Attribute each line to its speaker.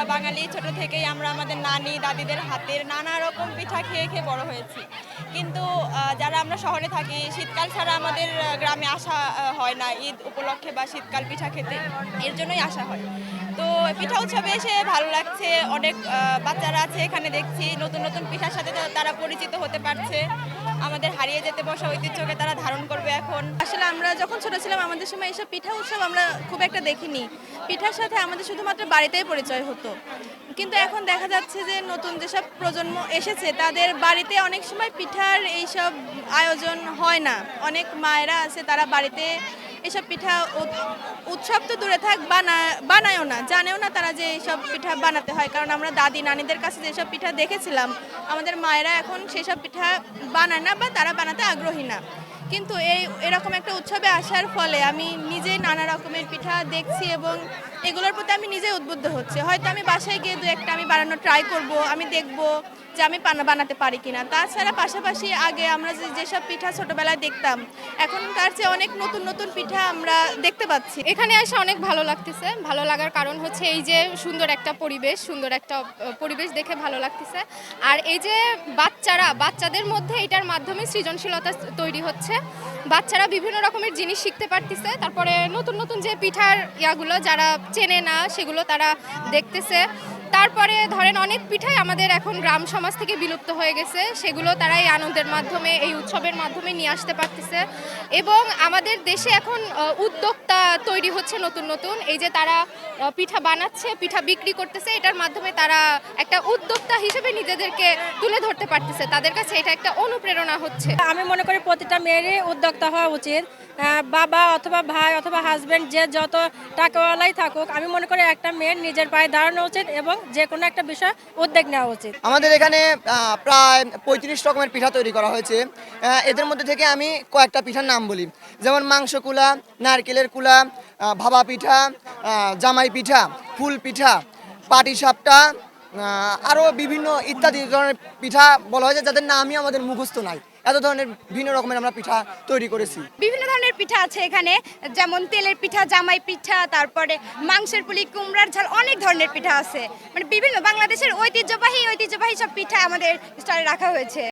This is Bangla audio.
Speaker 1: আমরা বাঙালি ছোট থেকেই আমরা আমাদের নানি, দাদিদের হাতের নানা রকম পিঠা খেয়ে খেয়ে বড় হয়েছি। কিন্তু যারা আমরা শহরে থাকি, শীতকাল ছাড়া আমাদের গ্রামে আসা হয় না। ঈদ উপলক্ষে বা শীতকাল পিঠা খেতে। এর জন্যই আসা হয়। তো পিঠা উৎসবে এসে ভালো লাগছে। অনেক বাচ্চারা আছে এখানে দেখছি। নতুন নতুন পিঠার সাথে তারা পরিচিত হতে পারছে। আমাদের হারিয়ে যেতে বসা ঐতিহ্যকে তারা ধারণ করবে এখন।
Speaker 2: আসলে আমরা যখন ছোট ছিলাম, আমাদের সময় এইসব পিঠা উৎসব আমরা খুব একটা দেখিনি। পিঠার সাথে আমাদের শুধুমাত্র বাড়িতেই পরিচয় হতো। কিন্তু এখন দেখা যাচ্ছে যে নতুন যেসব প্রজন্ম এসেছে, তাদের বাড়িতে অনেক সময় পিঠার এইসব আয়োজন হয় না। অনেক মায়েরা আছে, তারা বাড়িতে এসব পিঠা উৎসব তো দূরে থাক, বানা বানায়ও না, জানেও না তারা যে এইসব পিঠা বানাতে হয়। কারণ আমরা দাদি নানিদের কাছে যেসব পিঠা দেখেছিলাম, আমাদের মায়েরা এখন সেসব পিঠা বানায় না বা তারা বানাতে আগ্রহী না। কিন্তু এই, এরকম একটা উৎসবে আসার ফলে আমি নিজে নানা রকমের পিঠা দেখছি এবং এগুলোর প্রতি আমি নিজে উদ্বুদ্ধ হচ্ছে। হয়তো আমি বাসায় গিয়ে দু একটা আমি বানানো ট্রাই করব, আমি দেখব যে আমি বানাতে পারি কিনা। তাছাড়া পাশাপাশি আগে আমরা যে, যেসব পিঠা ছোটবেলায় দেখতাম এখন তার চেয়ে অনেক নতুন নতুন পিঠা আমরা দেখতে পাচ্ছি।
Speaker 3: এখানে এসে অনেক ভালো লাগতেছে। ভালো লাগার কারণ হচ্ছে এই যে সুন্দর একটা পরিবেশ, সুন্দর একটা পরিবেশ দেখে ভালো লাগতেছে। আর এই যে বাচ্চারা, বাচ্চাদের মধ্যে এটার মাধ্যমে সৃজনশীলতা তৈরি হচ্ছে। বাচ্চারা বিভিন্ন রকমের জিনিস শিখতে পারতেছে। তারপরে নতুন নতুন যে পিঠার ইয়াগুলো যারা চেনে না, সেগুলো তারা দেখতেছে। তারপরে ধরেন অনেক পিঠাই আমাদের এখন গ্রাম সমাজ থেকে বিলুপ্ত হয়ে গেছে। সেগুলো তারা এই আনন্দের মাধ্যমে, এই উৎসবের মাধ্যমে নিয়ে আসতে পারতেছে। এবং আমাদের দেশে এখন উদ্যোক্তা তৈরি হচ্ছে নতুন নতুন। এই যে তারা পিঠা বানাচ্ছে, পিঠা বিক্রি করতেছে, এটার মাধ্যমে তারা একটা উদ্যোক্তা হিসেবে নিজেদেরকে তুলে ধরতে পারতেছে। তাদের কাছে এটা একটা অনুপ্রেরণা হচ্ছে।
Speaker 4: আমি মনে করি প্রতিটা মেয়েরই উদ্যোক্তা হওয়া উচিত। বাবা অথবা ভাই অথবা হাজব্যান্ড যে যত টাকাওয়ালাই থাকুক, আমি মনে করি একটা মেয়ের নিজের পায়ে দাঁড়ানো উচিত এবং যে কোনো একটা বিষয় উদ্যোগ নেওয়া উচিত।
Speaker 5: আমাদের এখানে প্রায় পঁয়ত্রিশ রকমের পিঠা তৈরি করা হয়েছে। এদের মধ্যে থেকে আমি কয়েকটা পিঠার নাম বলি। যেমন মাংস কুলা, নারকেলের কুলা ভাবা পিঠা জামাই পিঠা, ফুল পিঠা, পাটি সাপটা আরও বিভিন্ন ইত্যাদি ধরনের পিঠা বলা হয়েছে যাদের নামই আমাদের মুখস্থ নাই। এত ধরনের বিভিন্ন রকমের আমরা পিঠা তৈরি করেছি।
Speaker 6: বিভিন্ন ধরনের পিঠা আছে এখানে, যেমন তেলের পিঠা, জামাই পিঠা, তারপরে মাংসের পুলি, কুমড়ার ঝাল, অনেক ধরনের পিঠা আছে। মানে বিভিন্ন বাংলাদেশের ঐতিহ্যবাহী ঐতিহ্যবাহী সব পিঠা আমাদের স্টলে রাখা হয়েছে।